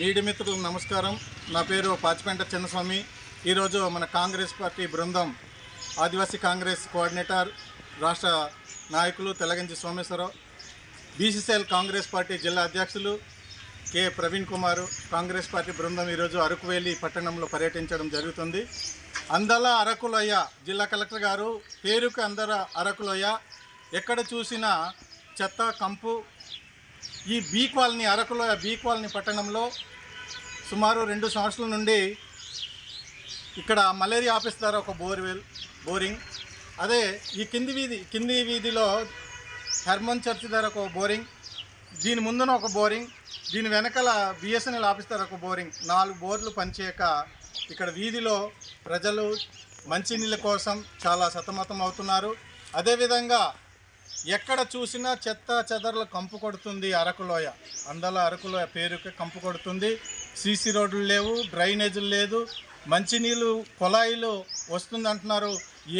Media మిత్రులకు నమస్కారం. నా పేరు పాచిపెంట చిన్నస్వామి ఈరోజు మన కాంగ్రెస్ పార్టీ బృందం ఆదివాసీ కాంగ్రెస్ కోఆర్డినేటర్ రాష్ట్ర నాయకులు తెలగంచి సోమేశ్వరరావు బీసీసీఎల్ కాంగ్రెస్ పార్టీ జిల్లా అధ్యక్షులు కె ప్రవీణ్ కుమార్ కాంగ్రెస్ పార్టీ బృందం ఈరోజు అరకువేలి పట్టణంలో పర్యటించడం జరుగుతుంది. అందల అరకులోయ జిల్లా కలెక్టర్ గారు పేరుకు అందర అరకులోయ ఎక్కడ చూసినా చెత్త కంపు ఈ B colony Arakuloya B colony పట్టణంలో సుమారు రెండు సంవత్సరాల నుండి ఇక్కడ మలేరియా ఆఫీస్ ద్వారా ఒక బోర్వెల్ బోరింగ్. అదే ఈ కింది వీధి కింది వీధిలో హెర్మన్ చర్చ్ దగ్గర ఒక బోరింగ్. దీని ముందున ఒక బోరింగ్. దీని వెనకాల బిఎస్ఎన్ఎల్ ఆఫీస్ ఒక బోరింగ్. నాలుగు బోర్లు పనిచేయక ఇక్కడ వీధిలో ప్రజలు మంచినీళ్ళ కోసం చాలా సతమతం అవుతున్నారు. అదేవిధంగా ఎక్కడ చూసినా చెత్త చెదరలు కంపు కొడుతుంది అరకులోయ. అందల అరకులోయ పేరుకి కంపు కొడుతుంది. సీసీ రోడ్లు లేవు డ్రైనేజీలు లేదు. మంచినీళ్ళు కుళాయిలు వస్తుంది అంటున్నారు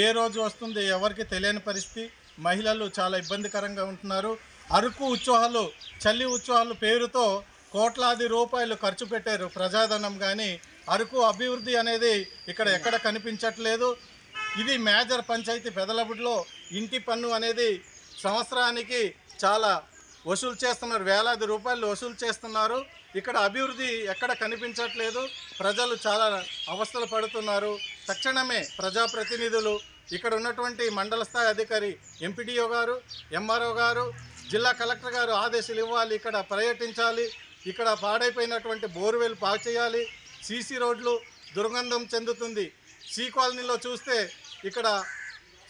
ఏ రోజు వస్తుంది ఎవరికి తెలియని పరిస్థితి. మహిళలు చాలా ఇబ్బందికరంగా ఉంటున్నారు. అరకు ఉత్సవాలు చల్లి ఉత్సవాలు పేరుతో కోట్లాది రూపాయలు ఖర్చు పెట్టారు ప్రజాధనం కానీ అరకు అభివృద్ధి అనేది ఇక్కడ ఎక్కడ కనిపించట్లేదు. ఇది మేజర్ పంచాయతీ పెదలబుడిలో ఇంటి పన్ను అనేది సంవత్సరానికి చాలా వసూలు చేస్తున్నారు. వేలాది రూపాయలు వసూలు చేస్తున్నారు. ఇక్కడ అభివృద్ధి ఎక్కడ కనిపించట్లేదు. ప్రజలు చాలా అవస్థలు పడుతున్నారు. తక్షణమే ప్రజాప్రతినిధులు ఇక్కడ ఉన్నటువంటి మండల స్థాయి అధికారి ఎంపీడీఓ గారు ఎంఆర్ఓ గారు జిల్లా కలెక్టర్ గారు ఆదేశాలు ఇవ్వాలి ఇక్కడ పర్యటించాలి ఇక్కడ పాడైపోయినటువంటి బోర్వెల్ బాగు చేయాలి. సీసీ రోడ్లు దుర్గంధం చెందుతుంది. సి కాలనీలో చూస్తే ఇక్కడ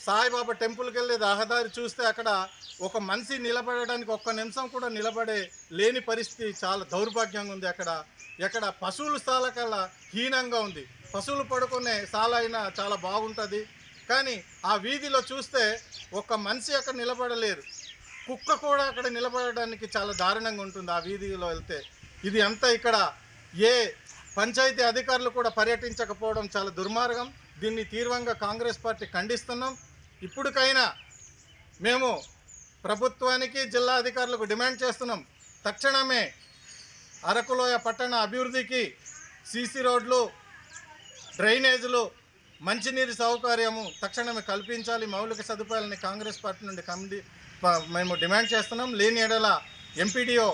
సాయిబాబా టెంపుల్కి వెళ్ళే రహదారి చూస్తే అక్కడ ఒక మనిషి నిలబడడానికి ఒక్క నిమిషం కూడా నిలబడే లేని పరిస్థితి చాలా దౌర్భాగ్యంగా ఉంది అక్కడ. ఎక్కడ పశువుల స్థాల కల్లా హీనంగా ఉంది. పశువులు పడుకునే స్థాల అయినా చాలా బాగుంటుంది. కానీ ఆ వీధిలో చూస్తే ఒక్క మనిషి అక్కడ నిలబడలేరు. కుక్క కూడా అక్కడ నిలబడడానికి చాలా దారుణంగా ఉంటుంది ఆ వీధిలో వెళ్తే. ఇది అంతా ఇక్కడ ఏ పంచాయతీ అధికారులు కూడా పర్యటించకపోవడం చాలా దుర్మార్గం. దీన్ని తీవ్రంగా కాంగ్రెస్ పార్టీ ఖండిస్తున్నాం. ఇప్పటికైనా మేము ప్రభుత్వానికి జిల్లా అధికారులకు డిమాండ్ చేస్తున్నాం. తక్షణమే అరకులోయ పట్టణ అభివృద్ధికి సీసీ రోడ్లు డ్రైనేజీలు మంచినీరు సౌకర్యము తక్షణమే కల్పించాలి. మౌలిక సదుపాయాలని కాంగ్రెస్ పార్టీ నుండి కమిటీ మేము డిమాండ్ చేస్తున్నాం. లేని ఎడల ఎంపీడీఓ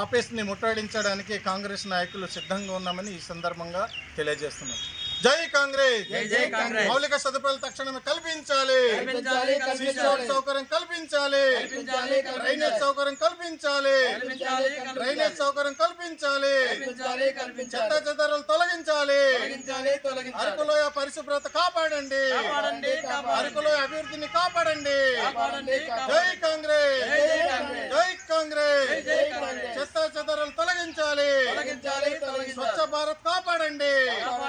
ఆఫీస్ని ముట్టడించడానికి కాంగ్రెస్ నాయకులు సిద్ధంగా ఉన్నామని ఈ సందర్భంగా తెలియజేస్తున్నాం. జై కాంగ్రెస్ జై జై కాంగ్రెస్. మౌలిక సదుపాయాలు తక్షణమే కల్పించాలి సౌకర్యం కల్పించాలి. డ్రైనేజ్ సౌకర్యం కల్పించాలి. డ్రైనేజ్ సౌకర్యం కల్పించాలి. చెత్త చెదరలు తొలగించాలి. అరకులోయ పరిశుభ్రత కాపాడండి. అరకులోయ అభివృద్ధిని కాపాడండి జై. కాంగ్రెస్ జై కాంగ్రెస్. చెత్త చెదరలు తొలగించాలి. స్వచ్ఛ భారత్ కాపాడండి,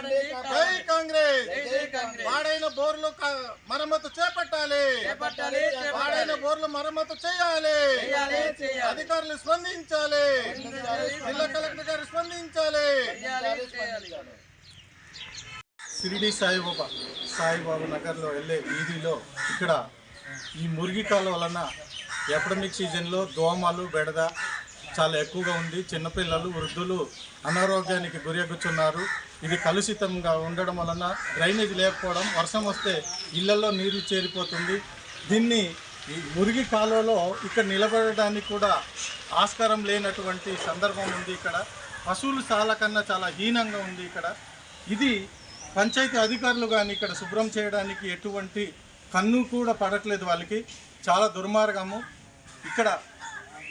జై. కాంగ్రెస్ జై జై కాంగ్రెస్. పాడైన బోర్లు మరమ్మతు చేపట్టాలి. పాడైన బోర్లు మరమ్మతు చేయాలి చేయాలి, చేయాలి. అధికారులు స్పందించాలి స్పందించాలి, జిల్లా కలెక్టర్ గారు స్పందించాలి చేయాలి, చేయాలి. షిరిడి సాయిబాబా సాయిబాబా నగర్లో వెళ్ళే వీధిలో ఇక్కడ ఈ మురిగి కాలువ వలన ఎపిడమిక్ సీజన్లో దోమలు బెడద చాలా ఎక్కువగా ఉంది. చిన్నపిల్లలు వృద్ధులు అనారోగ్యానికి గురగుచున్నారు ఇది కలుషితంగా ఉండడం వలన డ్రైనేజ్ లేకపోవడం వర్షం వస్తే ఇళ్ళలో నీరు చేరిపోతుంది. దీన్ని ఈ మురిగి కాలువలో ఇక్కడ నిలబడడానికి కూడా ఆస్కారం లేనటువంటి సందర్భం ఉంది ఇక్కడ. పశువులు చాలా కన్నా చాలా హీనంగా ఉంది ఇక్కడ. ఇది పంచాయతీ అధికారులు కానీ ఇక్కడ శుభ్రం చేయడానికి ఎటువంటి కన్ను కూడా పడట్లేదు వాళ్ళకి. చాలా దుర్మార్గము. ఇక్కడ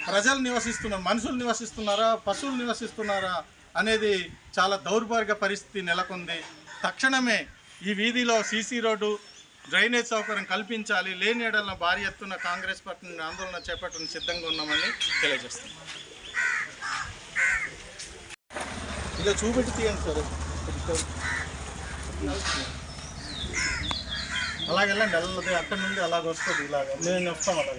ప్రజలు నివసిస్తున్నారు మనుషులు నివసిస్తున్నారా పశువులు నివసిస్తున్నారా అనేది చాలా దౌర్భాగ్య పరిస్థితి నెలకొంది. తక్షణమే ఈ వీధిలో సీసీ రోడ్డు డ్రైనేజ్ సౌకర్యం కల్పించాలి లేని ఎడల భారీ ఎత్తున కాంగ్రెస్ పార్టీ ఆందోళన చేపట్టడం సిద్ధంగా ఉన్నామని తెలియజేస్తున్నాం. ఇలా చూపెట్టి తీయండి సార్. అలాగెళ్ళండి వెళ్ళదు. అక్కడ నుండి అలాగ వస్తుంది ఇలాగ. నేను వస్తాం అలాగ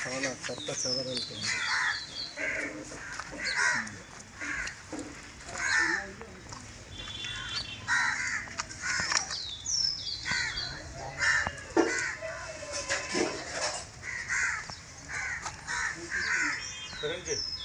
చాలా చెత్త చెదరలుతుంది చిరంజీవి